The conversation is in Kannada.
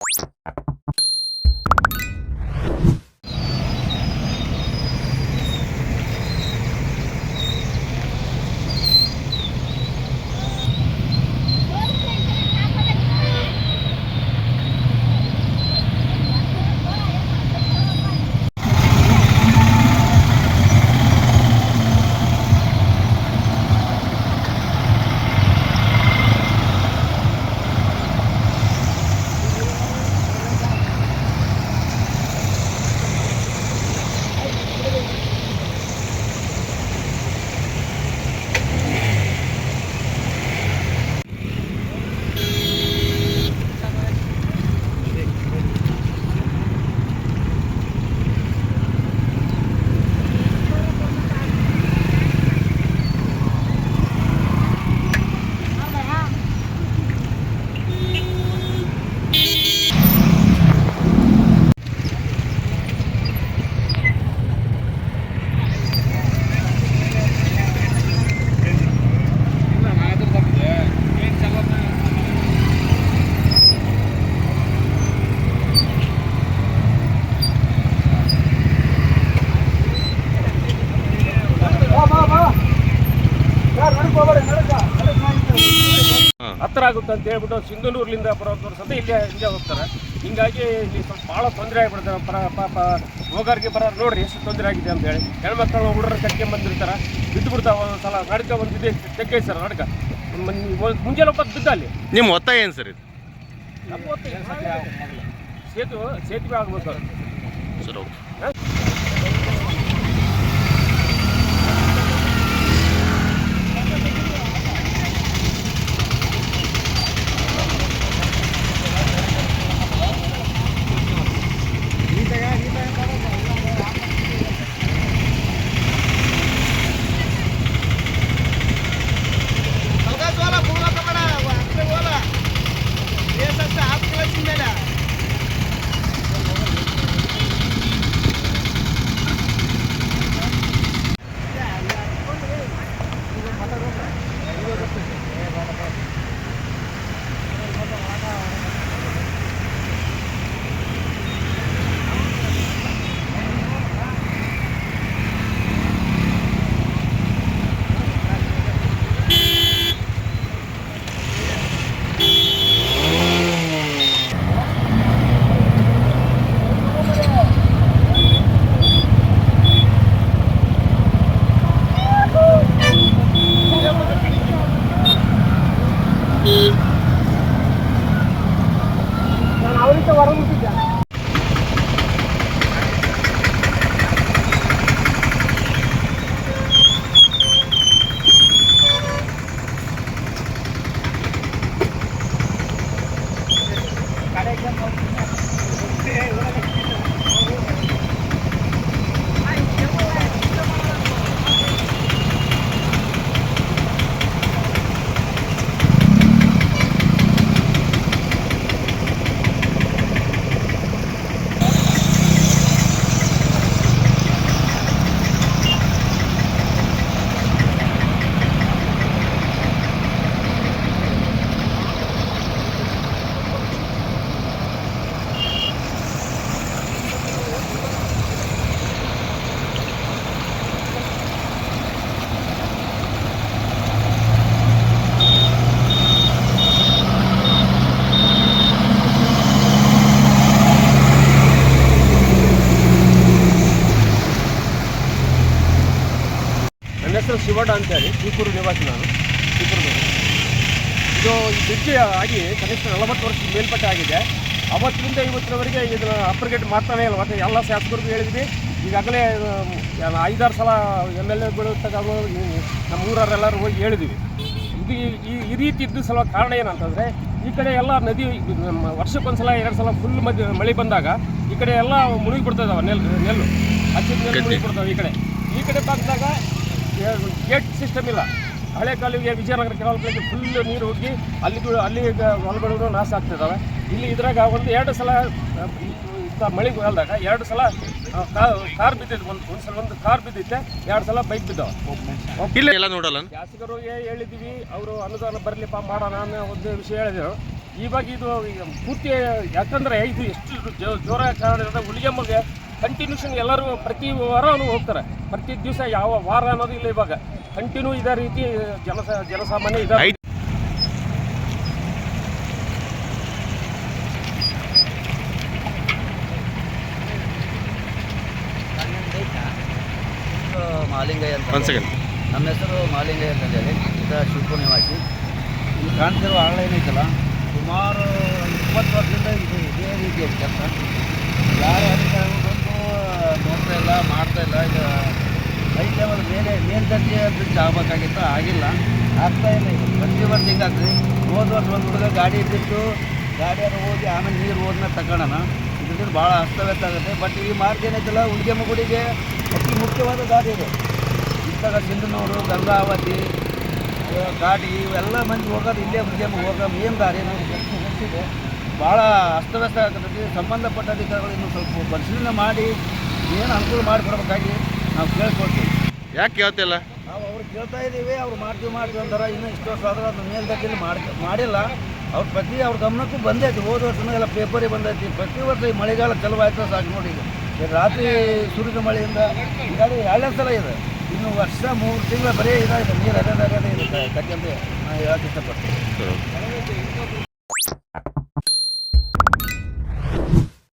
you. ಹತ್ರ ಆಗುತ್ತೆ ಅಂತ ಹೇಳ್ಬಿಟ್ಟು ಸಿಂಧನೂರ್ಲಿಂದ ಬರೋದ್ರ ಸತ ಇಲ್ಲೇ ಹಿಂದೆ ಹೋಗ್ತಾರೆ. ಹಿಂಗಾಗಿ ಇಲ್ಲಿ ಸ್ವಲ್ಪ ಭಾಳ ತೊಂದರೆ ಆಗಿಬಿಡ್ತಾರೆ ಪರ ಪಾಪ ಹೋಗೋರಿಗೆ ಬರೋರು ನೋಡ್ರಿ ಎಷ್ಟು ತೊಂದರೆ ಆಗಿದೆ ಅಂತ ಹೇಳಿ. ಹೆಣ್ಮಕ್ಳು ಹುಡುಗರು ಕಟ್ಕೊಂಡು ಬಂದಿರ್ತಾರೆ. ಬಿದ್ದು ಬಿಡ್ತಾವ ಒಂದ್ಸಲ ನಡ್ಕ ಒಂದು ಇದೆ ತೆಗ್ಗೈ ಸರ್ ನಡ್ಕ. ಮುಂಜಾನೆ ಒಪ್ಪತ್ತು ಬಿದ್ದ ಅಲ್ಲಿ? ನಿಮ್ಮ ಒತ್ತಾಯ ಏನು ಸರ್ ಇದು? ಸೇತುವೆ ಆಗ್ಬೋದು ಸರ್ ಸರ್ ಓಕೆ. ಹೆಸರು ಶಿವಣ್ಣ ಅಂತೇಳಿ. ಚಿಕ್ಕೂರು ನಿವಾಸಿ ನಾನು. ಚೀಕೂರು ಇದು ಈ ಬ್ರಿಡ್ಜ್ ಆಗಿ ಕನಿಷ್ಠ ನಲವತ್ತು ವರ್ಷ ಮೇಲ್ಪಟ್ಟೆ ಆಗಿದೆ. ಅವತ್ತಿನಿಂದ ಇವತ್ತಿನವರೆಗೆ ಇದನ್ನು ಅಪ್ರಿಗೇಟ್ ಮಾಡ್ತಾನೆ ಇಲ್ಲ. ಮತ್ತೆ ಎಲ್ಲ ಶಾಸಕರಿಗೂ ಹೇಳಿದ್ವಿ. ಈಗಾಗಲೇ ಐದಾರು ಸಲ ಎಂ ಎಲ್ ಎಗಳು ತಗೊಂಡು ನಮ್ಮ ಊರವರೆಲ್ಲರೂ ಹೋಗಿ ಹೇಳಿದ್ವಿ. ಇದು ಈ- ಈ ರೀತಿ ಇದ್ದ ಸಲ ಕಾರಣ ಏನಂತಂದರೆ ಈ ಕಡೆ ಎಲ್ಲ ನದಿ ವರ್ಷಕ್ಕೊಂದು ಸಲ ವರ್ಷಕ್ಕೊಂದ್ಸಲ ಎರಡು ಸಲ ಫುಲ್ ಮಧ್ಯ ಮಳೆ ಬಂದಾಗ ಈ ಕಡೆ ಎಲ್ಲ ಮುಳುಗಿ ಕೊಡ್ತ ಇದಾವೆ. ನೆಲ್ ನೆಲ್ಲು. ಹಚ್ಚಿದ ನೆಲ್ಲು ಮುಳುಗಿ ಬಿಡ್ತಾವೆ ಈ ಕಡೆ. ಈ ಕಡೆ ಬಂದಾಗ ಗೇಟ್ ಸಿಸ್ಟಮ್ ಇಲ್ಲ. ಹಳೆ ಕಾಲಿಗೆ ವಿಜಯನಗರ ಕೆನಾಲ್ಗಳಿಗೆ ಫುಲ್ ನೀರು ಹೋಗಿ ಅಲ್ಲಿ ಅಲ್ಲಿ ಹೊಲಗಳು ನಾಶ ಆಗ್ತಿದ್ದಾವೆ ಇಲ್ಲಿ ಇದ್ರಾಗ ಒಂದು ಎರಡು ಸಲ ಇಂಥ ಮಳೆ ಹೊಲ್ದಾಗ ಎರಡು ಸಲ ಕಾರ್ ಬಿದ್ದಿದ್ದು ಒಂದು ಒಂದು ಸಲ ಒಂದು ಕಾರ್ ಬಿದ್ದಿತ್ತೆ ಎರಡು ಸಲ ಬೈಕ್ ಬಿದ್ದಾವೆ. ಇಲ್ಲ ಎಲ್ಲ ನೋಡಲ್ಲ. ಶಾಸಕರು ಹೇಳಿದ್ದೀವಿ ಅವರು ಅನುದಾನ ಬರಲಿಪ್ಪ ಮಾಡೋಣ ಅನ್ನೋ ಒಂದು ವಿಷಯ ಹೇಳಿದ್ರು. ಇವಾಗ ಇದು ಪೂರ್ತಿ ಯಾಕಂದ್ರೆ ಇದು ಎಷ್ಟು ಜೋರ ಕಾರಣ ಹುಲಿಗೆಮ್ಮಗೆ ಕಂಟಿನ್ಯೂಷನ್ ಎಲ್ಲರೂ ಪ್ರತಿ ವಾರನೂ ಹೋಗ್ತಾರೆ. ಪ್ರತಿ ದಿವಸ ಯಾವ ವಾರ ಅನ್ನೋದು ಇಲ್ಲ ಇವಾಗ. ಕಂಟಿನ್ಯೂ ಇದೇ ರೀತಿ ಜನಸ ಜನಸಾಮಾನ್ಯ ಇದ್ದಾರೆ ಐದು ಮಾಲಿಂಗಯ್ಯ ಅಂತ ನಮ್ಮ ಹೆಸರು ಮಾಲಿಂಗಯ್ಯ ಅಂತ ಹೇಳಿ. ಇದ ಶಿವಪುರ ನಿವಾಸಿ. ಇಲ್ಲಿ ಕಾಣ್ತಿರೋ ಆಳ ಏನೈತಲ್ಲ ಸುಮಾರು ಇಪ್ಪತ್ತು ವರ್ಷದಿಂದ ಇದು ಇದೇ ರೀತಿ ಐತೆ ಕೆಲಸ ಯಾರು ಅಧಿಕಾರಿಗಳು ಬಂದು ನೋಡ್ತಾ ಇಲ್ಲ ಮಾಡ್ತಾ ಇಲ್ಲ ಈಗ ಹೈ ಲೆವೆಲ್ ಮೇಲೆ ಮೇಲ್ದರ್ಜೆ ಬ್ರಿಡ್ಜ್ ಆಗ್ಬೇಕಾಗಿತ್ತು, ಆಗಿಲ್ಲ. ಆಗ್ತಾ ಇಲ್ಲ ಈಗ. ಪ್ರತಿ ವರ್ಷ ಹಿಂಗಾಗ್ತದೆ. ಹೋದ ವರ್ಷ ಒಂದು ಹುಡುಗ ಗಾಡಿ ಬಿಟ್ಟು ಗಾಡಿಯನ್ನು ಹೋಗಿ ಆಮೇಲೆ ನೀರು ಹೋದ್ಮೇಲೆ ತಗೊಳ್ಳೋಣ ಇದರಿಂದ ಭಾಳ ಅಸ್ತವ್ಯಸ್ತ ಆಗುತ್ತೆ. ಬಟ್ ಈ ಮಾರ್ಗ ಏನೈತಲ್ಲ ಹುಡುಗಿ ಮಗುಡಿಗೆ ಅತಿ ಮುಖ್ಯವಾದ ದಾರಿ ಇದೆ. ಇತ್ತಾಗ ಸಿಂಧನೂರು, ಗಂಗಾವತಿ ಗಾಡಿ ಇವೆಲ್ಲ ಮಂದಿ ಹೋಗೋದು ಇಲ್ಲೇ ಮುಗಿಯಮ್ಮ ಹೋಗೋ ಮೇನ್ ದಾರಿ ಎಷ್ಟು ಗೊತ್ತಿದೆ ಭಾಳ ಅಸ್ತವ್ಯಸ್ತ ಆಗ್ತದೆ ಸಂಬಂಧಪಟ್ಟ ಅಧಿಕಾರಿಗಳು ಇನ್ನು ಸ್ವಲ್ಪ ಪರಿಶೀಲನೆ ಮಾಡಿ, ಏನು ಅನುಕೂಲ ಮಾಡಿಕೊಡ್ಬೇಕಾಗಿ ನಾವು ಕೇಳ್ಕೊಳ್ತೀವಿ. ಯಾಕೆ ಕೇಳ್ತಿಲ್ಲ ನಾವು ಅವ್ರು ಕೇಳ್ತಾ ಇದ್ದೀವಿ ಅವ್ರು ಮಾಡ್ತೀವಿ ಮಾಡ್ತೀವಿ ಅಂತಾರೆ. ಇನ್ನೂ ಇಷ್ಟು ವರ್ಷ ಆದ್ರೆ ಅದನ್ನ ಮೇಲ್ದಕ್ಕಿಲ್ಲಿ ಮಾಡಿ ಮಾಡಿಲ್ಲ. ಅವ್ರ ಪ್ರತಿ ಅವ್ರ ಗಮನಕ್ಕೂ ಬಂದೈತಿ. ಹೋದ ವರ್ಷನೂ ಎಲ್ಲ ಪೇಪರಿಗೆ ಬಂದೈತಿ. ಪ್ರತಿ ವರ್ಷ ಈ ಮಳೆಗಾಲ ಚಲುವಾಯ್ತು ಸಾಕು ನೋಡಿ ಈಗ. ರಾತ್ರಿ ಸುರಿದ ಮಳೆಯಿಂದ ಹೀಗಾಗಿ ಎರಡನೇ ಸಲ ಇದೆ. ಇನ್ನು ವರ್ಷ ಮೂರು ತಿಂಗಳ ಬರೀ ಇದಾಗಿದೆ. ನೀರು ಅದೇ ಅದೇ ಇದೆ. ಕಟ್ಟಿ ಅಂತ ನಾನು ಹೇಳಕ್ಕೆ ಇಷ್ಟಪಡ್ತೀನಿ.